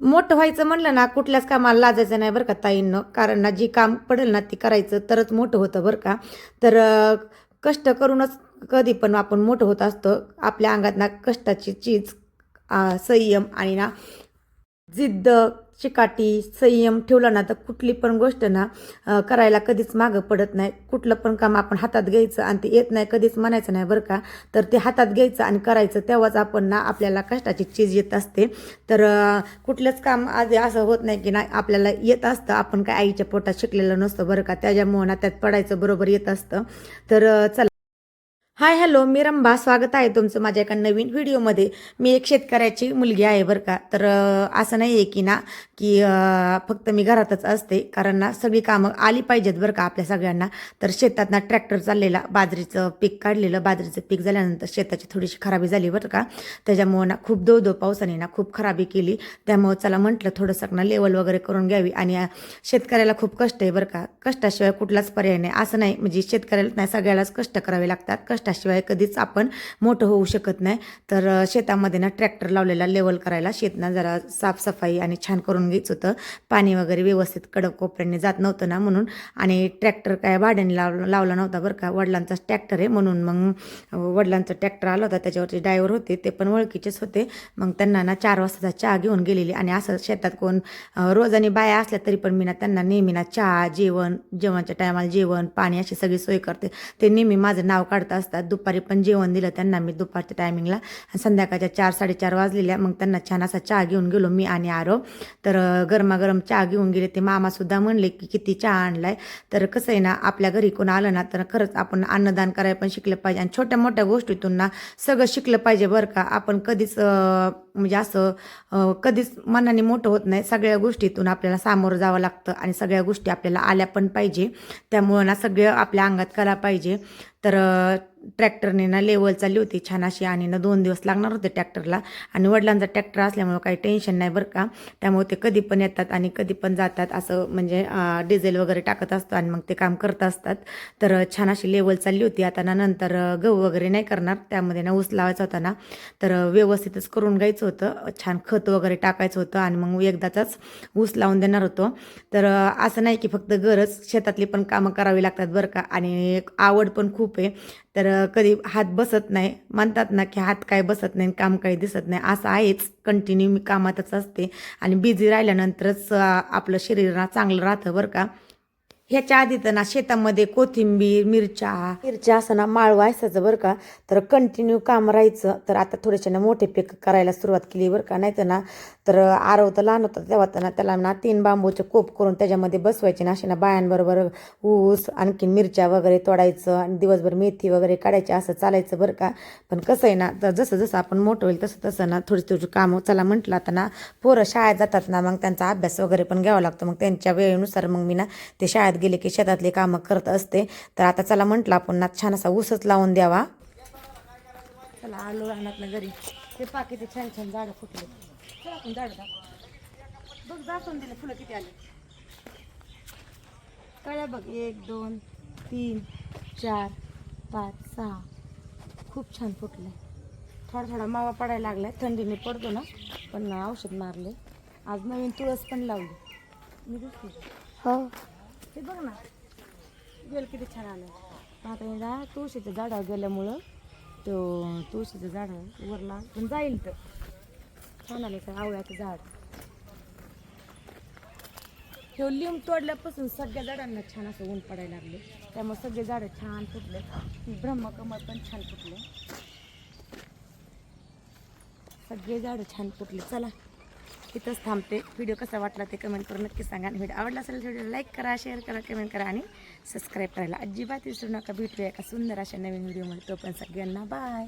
मोठं व्हायचं म्हणलं ना कुठल्याच कामाला लाजायचं नाही बरं का ताईंनं. कारण ना जी काम पडेल ना ती करायचं तरच मोठं होतं बरं का. तर कष्ट करूनच कधी पण आपण मोठं होत असतो. आपल्या अंगात ना कष्टाची चीज संयम आणि ना जिद्द चिकाटी संयम ठेवला ना तर कुठली पण गोष्ट ना करायला कधीच मागं पडत नाही. कुठलं पण काम आपण हातात घ्यायचं आणि ते येत नाही कधीच म्हणायचं नाही बरं का. तर ते हातात घ्यायचं आणि करायचं तेव्हाच आपण ना आपल्याला कष्टाची चीज येत असते. तर कुठलंच काम आज असं होत नाही की नाही आपल्याला येत असतं. आपण काय आईच्या पोटात शिकलेलं नसतं बरं का. त्याच्यामुळं ना त्यात पडायचं बरोबर येत असतं. तर चला. हाय हॅलो मी रंभा स्वागत आहे तुमचं माझ्या एका नवीन व्हिडिओमध्ये. मी एक शेतकऱ्याची मुलगी आहे बरं का. तर असं नाही आहे की ना की फक्त मी घरातच असते. कारण ना सगळी कामं आली पाहिजेत बरं का आपल्या सगळ्यांना. तर शेतात ना ट्रॅक्टर चाललेला बाजरीचं पीक काढलेलं. बाजरीचं पीक झाल्यानंतर शेताची थोडीशी खराबी झाली बरं का. त्याच्यामुळं ना खूप दो दो पावसाने ना खूप खराबी केली. त्यामुळं चला म्हटलं थोडंसं ना लेवल वगैरे करून घ्यावी. आणि शेतकऱ्याला खूप कष्ट आहे बरं का. कष्टाशिवाय कुठलाच पर्याय नाही. असं नाही म्हणजे शेतकऱ्याला नाही सगळ्यालाच कष्ट करावे लागतात. कष्ट कष्टाशिवाय कधीच आपण मोठं होऊ शकत नाही. तर शेतामध्ये ना ट्रॅक्टर लावलेला लेवल करायला शेतना जरा साफसफाई आणि छान करून घ्यायचं होतं. पाणी वगैरे व्यवस्थित कडक कोपऱ्याने जात नव्हतं ना म्हणून. आणि ट्रॅक्टर काय भाड्याने लाव लावला नव्हता बरं का. वडिलांचाच ट्रॅक्टर आहे म्हणून मग वडिलांचा ट्रॅक्टर आला होता. त्याच्यावरचे ड्रायव्हर होते. ते पण ओळखीचेच होते. मग त्यांना ना चार वाजताचा चहा घेऊन गेलेली. आणि असं शेतात कोण रोज रोजानी बाया असल्या तरी पण मी ना त्यांना नेहमी ना चहा जेवण जेवणाच्या टायमाला जेवण पाणी अशी सगळी सोय करते. ते नेहमी माझं नाव काढत असतात. दुपारी पण जेवण दिलं त्यांना. मी दुपारच्या टायमिंगला आणि संध्याकाळच्या चार साडेचार वाजलेल्या. मग त्यांना छान असा चहा घेऊन गेलो मी आणि आरव. तर गरमागरम चहा घेऊन गेले. ते मामासुद्धा म्हणले की किती चहा आणलाय? तर कसं आहे ना आपल्या घरी कोण आलं ना तर खरंच आपण अन्नदान करायला पण शिकलं पाहिजे. आणि छोट्या मोठ्या गोष्टीतून ना सगळं शिकलं पाहिजे बरं का. आपण कधीच म्हणजे असं कधीच मनाने मोठं होत नाही. सगळ्या गोष्टीतून आपल्याला सामोरं जावं लागतं आणि सगळ्या गोष्टी आपल्याला आल्या पण पाहिजे. त्यामुळं ना सगळं आपल्या अंगात कला पाहिजे. तर ट्रॅक्टरने ना लेवल चालली होती छान अशी आणि ना दोन दिवस लागणार होते ट्रॅक्टरला. आणि वडिलांचा ट्रॅक्टर असल्यामुळं काही टेन्शन नाही बरं का. त्यामुळे ते कधी पण येतात आणि कधी पण जातात. असं म्हणजे डिझेल वगैरे टाकत असतो आणि मग ते काम करत असतात. तर छान अशी लेवल चालली होती. आता ना नंतर गहू वगैरे नाही करणार. त्यामध्ये ना ऊस लावायचा होता ना. तर व्यवस्थितच करून घ्यायचं होतं. छान खत वगैरे टाकायचं होतं आणि मग एकदाचाच ऊस लावून देणार होतो. तर असं नाही की फक्त गरज शेतातली पण कामं करावी लागतात बरं का. आणि आवड पण खूप आहे. तर कधी हात बसत नाही म्हणतात ना की हात काय बसत नाही काम काही दिसत नाही. असं आहेच. कंटिन्यू मी कामातच असते. आणि बिझी राहिल्यानंतरच आपलं शरीर चांगलं राहतं बरं का. ह्याच्या आधी तर ना शेतामध्ये कोथिंबीर मिरच्या मिरच्या असं ना माळवा असायचं बरं का. तर कंटिन्यू काम राहायचं. तर आता थोडेसे ना मोठे पीक करायला सुरुवात केली बरं का. नाही तर ना तर आरव तर लहान होता तेव्हा तर ना त्याला ना तीन बांबूचे कोप करून त्याच्यामध्ये बसवायचे ना असे ना बायांबरोबर ऊस आणखीन मिरच्या वगैरे तोडायचं आणि दिवसभर मेथी वगैरे काढायची असं चालायचं बरं का. पण कसं आहे ना तर जसं जसं आपण मोठं होईल तसं तसं ना थोडी थोडी कामं चला म्हटलं आता ना पोरं शाळेत जातात ना मग त्यांचा अभ्यास वगैरे पण घ्यावा लागतो. मग त्यांच्या वेळेनुसार मग मी ना ते शाळेत गेले की शेतातले कामं करत असते. तर आता चला म्हटलं आपण ना छान असा ऊसच लावून द्यावा. चला आलो राहणार घरी. ते पाकिटे छान छान झाडं फुटले. चला आपण झाडं बघ दाखवून दिले फुलं किती आले. कळ्या बघ एक दोन तीन चार पाच सहा. खूप छान फुटले. थोडा थोडा मावा पडायला लागलाय. थंडीने पडतो ना पण औषध मारले. आज नवीन तुळस पण लावली. मी दिसते हो. हे बघ ना. गेल किती छान आलं. आता हे जा तुळशीच्या झाडावर गेल्यामुळं तो तुळशीचं झाड वरला पण जाईल तर. छान आले का आवळ्याचं झाड. हे लिंब तोडल्यापासून सगळ्या झाडांना छान असं ऊन पडायला लागले. त्यामुळे सगळे झाडं छान फुटले. ब्रह्मकमळ पण छान फुटले. सगळे झाडं छान फुटले. चला. इथंच थांबते. व्हिडिओ कसा वाटला ते कमेंट करून नक्की सांगा. आणि व्हिडिओ आवडला असेल तर व्हिडिओ लाईक करा शेअर करा कमेंट करा आणि सबस्क्राईब करायला अजिबात विसरू नका. भेटूया एका सुंदर अशा नवीन व्हिडिओमध्ये तो पण सगळ्यांना बाय